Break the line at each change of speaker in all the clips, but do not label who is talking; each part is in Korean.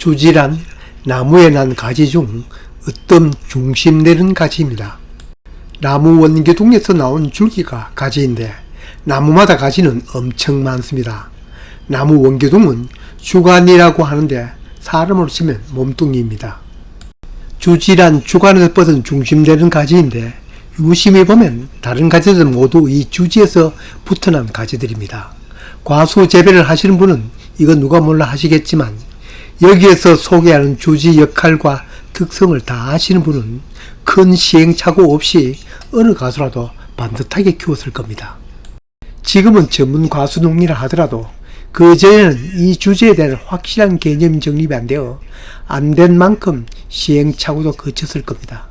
주지란 나무에 난 가지 중 으뜸 중심되는 가지입니다. 나무 원기둥에서 나온 줄기가 가지인데 나무마다 가지는 엄청 많습니다. 나무 원기둥은 주간이라고 하는데 사람으로 치면 몸뚱이입니다. 주지란 주간에서 뻗은 중심되는 가지인데 유심히 보면 다른 가지들 모두 이 주지에서 붙어난 가지들입니다. 과수 재배를 하시는 분은 이거 누가 몰라 하시겠지만 여기에서 소개하는 주지 역할과 특성을 다 아시는 분은 큰 시행착오 없이 어느 가수라도 반듯하게 키웠을 겁니다. 지금은 전문 과수농이라 하더라도 그 전에는 이 주제에 대한 확실한 개념 정립이 안 되어 안 된 만큼 시행착오도 거쳤을 겁니다.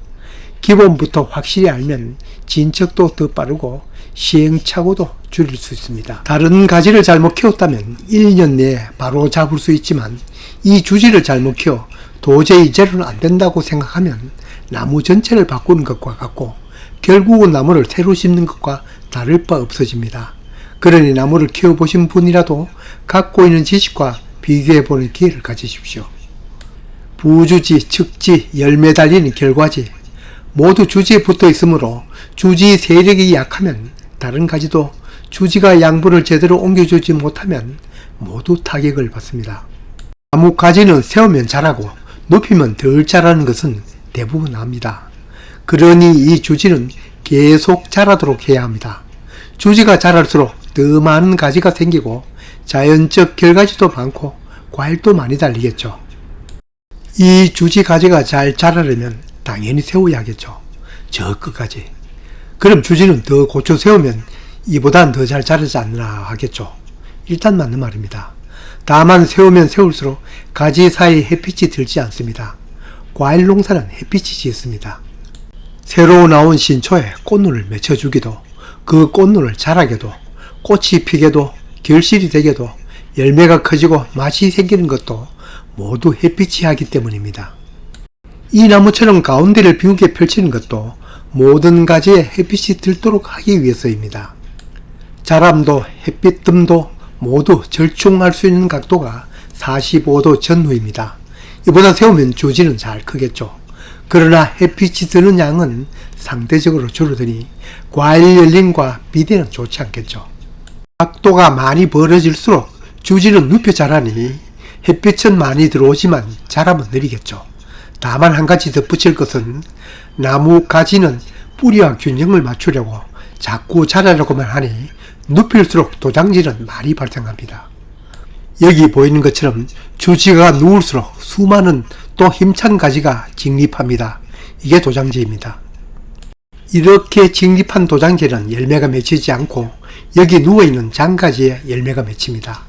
기본부터 확실히 알면 진척도 더 빠르고 시행착오도 줄일 수 있습니다. 다른 가지를 잘못 키웠다면 1년 내에 바로 잡을 수 있지만 이 주지를 잘못 키워 도저히 이제로는 안 된다고 생각하면 나무 전체를 바꾸는 것과 같고 결국은 나무를 새로 심는 것과 다를 바 없어집니다. 그러니 나무를 키워보신 분이라도 갖고 있는 지식과 비교해보는 기회를 가지십시오. 부주지, 측지, 열매 달리는 결과지 모두 주지에 붙어 있으므로 주지 세력이 약하면 다른 가지도 주지가 양분을 제대로 옮겨주지 못하면 모두 타격을 받습니다. 나무 가지는 세우면 자라고 높이면 덜 자라는 것은 대부분 압니다. 그러니 이 주지는 계속 자라도록 해야 합니다. 주지가 자랄수록 더 많은 가지가 생기고 자연적 결가지도 많고 과일도 많이 달리겠죠. 이 주지 가지가 잘 자라려면 당연히 세워야겠죠. 저 끝까지. 그럼 주지는 더 고쳐 세우면 이보단 더 잘 자라지 않나 하겠죠. 일단 맞는 말입니다. 다만 세우면 세울수록 가지 사이 햇빛이 들지 않습니다. 과일 농사는 햇빛이 지습니다. 새로 나온 신초에 꽃눈을 맺혀주기도 그 꽃눈을 자라게도 꽃이 피게도 결실이 되게도 열매가 커지고 맛이 생기는 것도 모두 햇빛이 하기 때문입니다. 이 나무처럼 가운데를 비우게 펼치는 것도 모든 가지에 햇빛이 들도록 하기 위해서입니다. 자람도 햇빛 뜸도 모두 절충할 수 있는 각도가 45도 전후입니다. 이보다 세우면 주지는 잘 크겠죠. 그러나 햇빛이 드는 양은 상대적으로 줄어드니 과일 열림과 비대는 좋지 않겠죠. 각도가 많이 벌어질수록 주지는 눕혀 자라니 햇빛은 많이 들어오지만 자라면 느리겠죠. 다만 한 가지 덧붙일 것은 나무 가지는 뿌리와 균형을 맞추려고 자꾸 자라려고만 하니 눕힐수록 도장지는 많이 발생합니다. 여기 보이는 것처럼 주지가 누울수록 수많은 또 힘찬 가지가 직립합니다. 이게 도장지입니다. 이렇게 직립한 도장지는 열매가 맺히지 않고 여기 누워있는 장가지에 열매가 맺힙니다.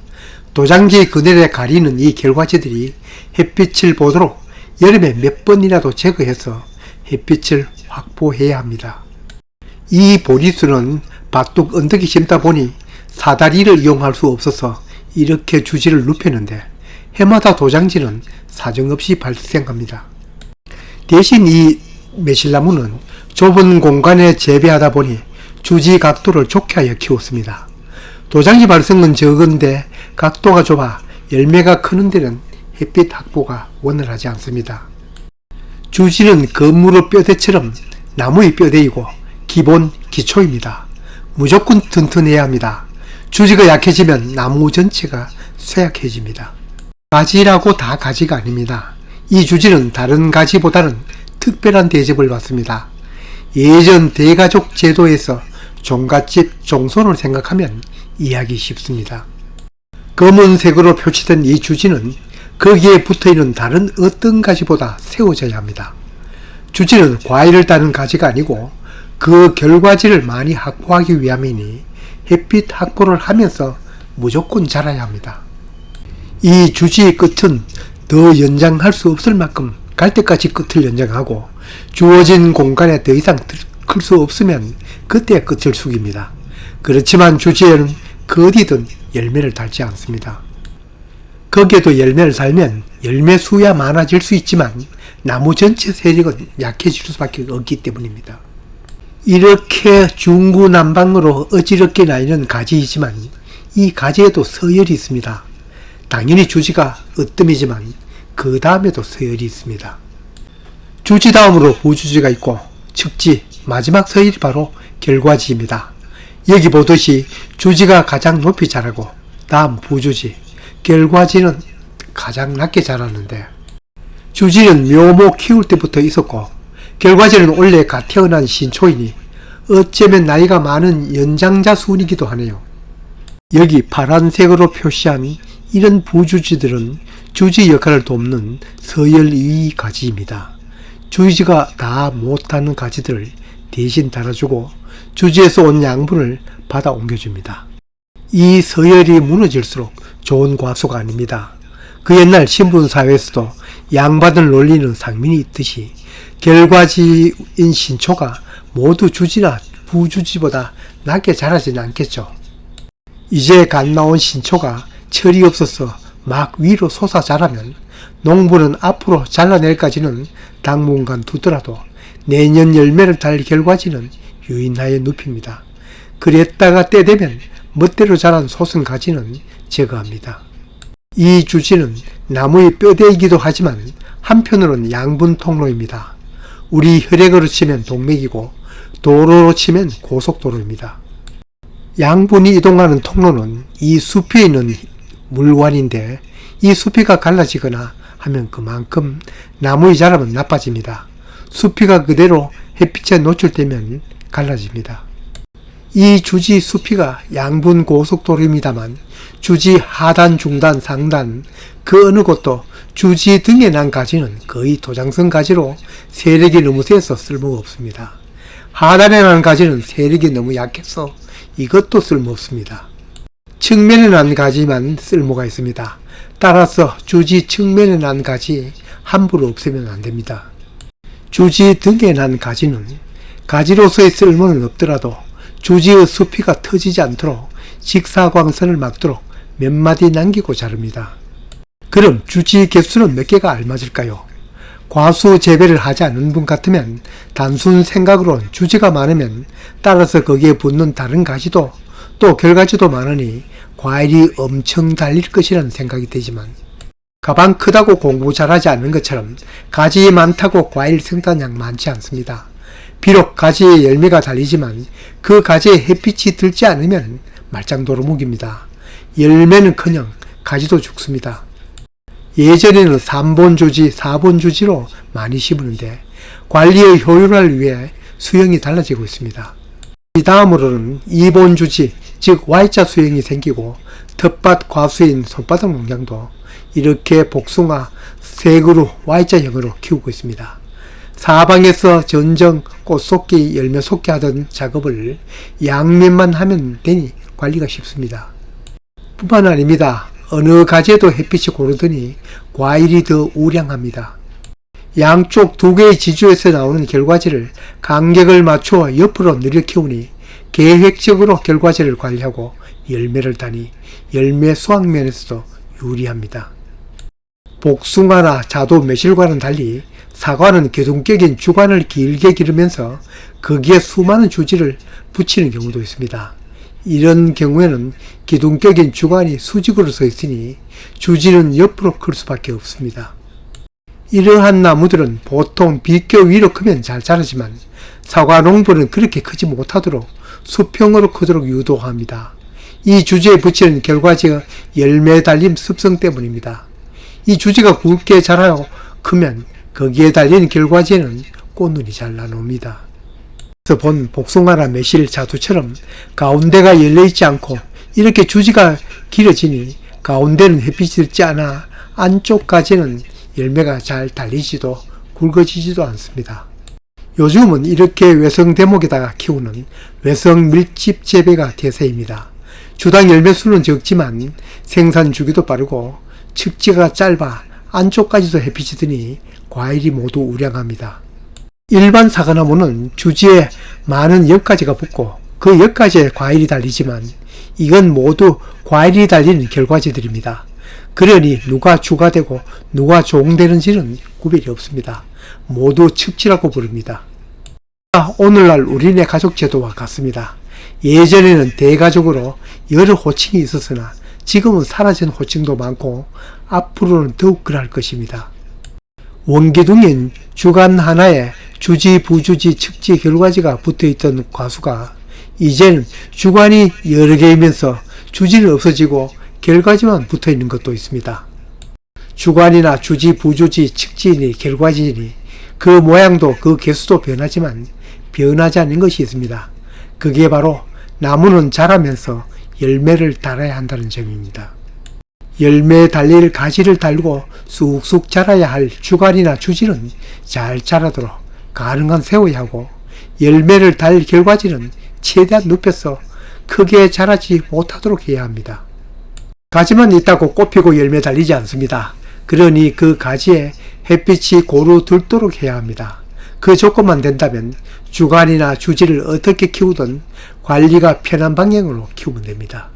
도장지 그늘에 가리는 이 결과지들이 햇빛을 보도록 여름에 몇 번이라도 제거해서 햇빛을 확보해야 합니다. 이 보리수는 밭둑 언덕이 심다 보니 사다리를 이용할 수 없어서 이렇게 주지를 눕혔는데 해마다 도장지는 사정없이 발생합니다. 대신 이 매실나무는 좁은 공간에 재배하다 보니 주지 각도를 좋게 하여 키웠습니다. 도장지 발생은 적은데 각도가 좁아 열매가 크는 데는 햇빛 확보가 원활하지 않습니다. 주지는 건물의 뼈대처럼 나무의 뼈대이고 기본 기초입니다. 무조건 튼튼해야 합니다. 주지가 약해지면 나무 전체가 쇠약해집니다. 가지라고 다 가지가 아닙니다. 이 주지는 다른 가지보다는 특별한 대접을 받습니다. 예전 대가족 제도에서 종갓집 종손을 생각하면 이해하기 쉽습니다. 검은색으로 표시된 이 주지는 거기에 붙어있는 다른 어떤 가지보다 세워져야 합니다. 주지는 과일을 따는 가지가 아니고 그 결과지를 많이 확보하기 위함이니 햇빛 확보를 하면서 무조건 자라야 합니다. 이 주지의 끝은 더 연장할 수 없을 만큼 갈 때까지 끝을 연장하고 주어진 공간에 더 이상 클 수 없으면 그때 끝을 숙입니다. 그렇지만 주지에는 그 어디든 열매를 달지 않습니다. 거기에도 열매를 달면 열매 수야 많아질 수 있지만 나무 전체 세력은 약해질 수밖에 없기 때문입니다. 이렇게 중구난방으로 어지럽게 나이는 가지이지만 이 가지에도 서열이 있습니다. 당연히 주지가 으뜸이지만 그 다음에도 서열이 있습니다. 주지 다음으로 부주지가 있고 측지 마지막 서열이 바로 결과지입니다. 여기 보듯이 주지가 가장 높이 자라고 다음 부주지 결과지는 가장 낮게 자라는데 주지는 묘목 키울 때부터 있었고 결과지는 원래 갓 태어난 신초이니 어쩌면 나이가 많은 연장자 수이기도 하네요. 여기 파란색으로 표시한 이런 부주지들은 주지 역할을 돕는 서열 2 가지입니다. 주지가 다 못하는 가지들을 대신 달아주고 주지에서 온 양분을 받아 옮겨줍니다. 이 서열이 무너질수록 좋은 과수가 아닙니다. 그 옛날 신분 사회에서도 양받을 놀리는 상민이 있듯이 결과지인 신초가 모두 주지나 부주지보다 낮게 자라지는 않겠죠. 이제 갓 나온 신초가 철이 없어서 막 위로 솟아 자라면 농부는 앞으로 잘라낼까지는 당분간 두더라도 내년 열매를 달 결과지는 유인하여 눕힙니다. 그랬다가 때 되면 멋대로 자란 솟은 가지는 제거합니다. 이 주지는 나무의 뼈대이기도 하지만 한편으로는 양분 통로입니다. 우리 혈액으로 치면 동맥이고 도로로 치면 고속도로입니다. 양분이 이동하는 통로는 이 숲에 있는 물관인데 이 숲이가 갈라지거나 하면 그만큼 나무의 자람은 나빠집니다. 숲이가 그대로 햇빛에 노출되면 갈라집니다. 이 주지 숲이가 양분 고속도로입니다만 주지 하단, 중단, 상단 그 어느 곳도 주지 등에 난 가지는 거의 도장성 가지로 세력이 너무 세서 쓸모가 없습니다. 하단에 난 가지는 세력이 너무 약해서 이것도 쓸모없습니다. 측면에 난 가지만 쓸모가 있습니다. 따라서 주지 측면에 난 가지 함부로 없애면 안 됩니다. 주지 등에 난 가지는 가지로서의 쓸모는 없더라도 주지의 수피가 터지지 않도록 직사광선을 막도록 몇 마디 남기고 자릅니다. 그럼 주지 개수는 몇 개가 알맞을까요? 과수 재배를 하지 않은 분 같으면 단순 생각으론 주지가 많으면 따라서 거기에 붙는 다른 가지도 또 결가지도 많으니 과일이 엄청 달릴 것이라는 생각이 되지만 가방 크다고 공부 잘하지 않는 것처럼 가지 많다고 과일 생산량 많지 않습니다. 비록 가지에 열매가 달리지만 그 가지에 햇빛이 들지 않으면 말짱도루묵입니다. 열매는커녕 가지도 죽습니다. 예전에는 3본 주지, 4본 주지로 많이 심었는데 관리의 효율화를 위해 수형이 달라지고 있습니다. 이 다음으로는 2본 주지, 즉 Y자 수형이 생기고 텃밭 과수인 손바닥 농장도 이렇게 복숭아 색으로 Y자형으로 키우고 있습니다. 사방에서 전정 꽃속기 열매 속기 하던 작업을 양면만 하면 되니 관리가 쉽습니다. 뿐만 아닙니다. 어느 가지에도 햇빛이 고르더니 과일이 더 우량합니다. 양쪽 두 개의 지주에서 나오는 결과지를 간격을 맞추어 옆으로 늘려 키우니 계획적으로 결과지를 관리하고 열매를 다니 열매 수확면에서도 유리합니다. 복숭아나 자도 매실과는 달리 사과는 계동격인 주관을 길게 기르면서 거기에 수많은 주지를 붙이는 경우도 있습니다. 이런 경우에는 기둥격인 주관이 수직으로 서 있으니 주지는 옆으로 클 수밖에 없습니다. 이러한 나무들은 보통 비교 위로 크면 잘 자라지만 사과 농부는 그렇게 크지 못하도록 수평으로 크도록 유도합니다. 이 주지에 붙이는 결과지가 열매 달림 습성 때문입니다. 이 주지가 굵게 자라고 크면 거기에 달린 결과지에는 꽃눈이 잘 나옵니다. 본 복숭아나 매실 자두처럼 가운데가 열려있지 않고 이렇게 주지가 길어지니 가운데는 햇빛이 들지 않아 안쪽까지는 열매가 잘 달리지도 굵어지지도 않습니다. 요즘은 이렇게 외성 대목에다가 키우는 외성 밀집 재배가 대세입니다. 주당 열매 수는 적지만 생산 주기도 빠르고 측지가 짧아 안쪽까지도 햇빛이 드니 과일이 모두 우량합니다. 일반 사과나무는 주지에 많은 엿가지가 붙고 그 엿가지에 과일이 달리지만 이건 모두 과일이 달리는 결과지들입니다. 그러니 누가 주가 되고 누가 종되는지는 구별이 없습니다. 모두 측지라고 부릅니다. 오늘날 우리네 가족 제도와 같습니다. 예전에는 대가족으로 여러 호칭이 있었으나 지금은 사라진 호칭도 많고 앞으로는 더욱 그럴 것입니다. 원기둥인 주간 하나에 주지, 부주지, 측지, 결과지가 붙어있던 과수가 이제는 주관이 여러 개이면서 주지는 없어지고 결과지만 붙어있는 것도 있습니다. 주관이나 주지, 부주지, 측지니, 결과지니 그 모양도 그 개수도 변하지만 변하지 않는 것이 있습니다. 그게 바로 나무는 자라면서 열매를 달아야 한다는 점입니다. 열매에 달릴 가지를 달고 쑥쑥 자라야 할 주관이나 주지는 잘 자라도록 가능한 세워야 하고 열매를 달 결과지는 최대한 눕혀서 크게 자라지 못하도록 해야 합니다. 가지만 있다고 꽃 피고 열매 달리지 않습니다. 그러니 그 가지에 햇빛이 고루 들도록 해야 합니다. 그 조건만 된다면 주관이나 주지를 어떻게 키우든 관리가 편한 방향으로 키우면 됩니다.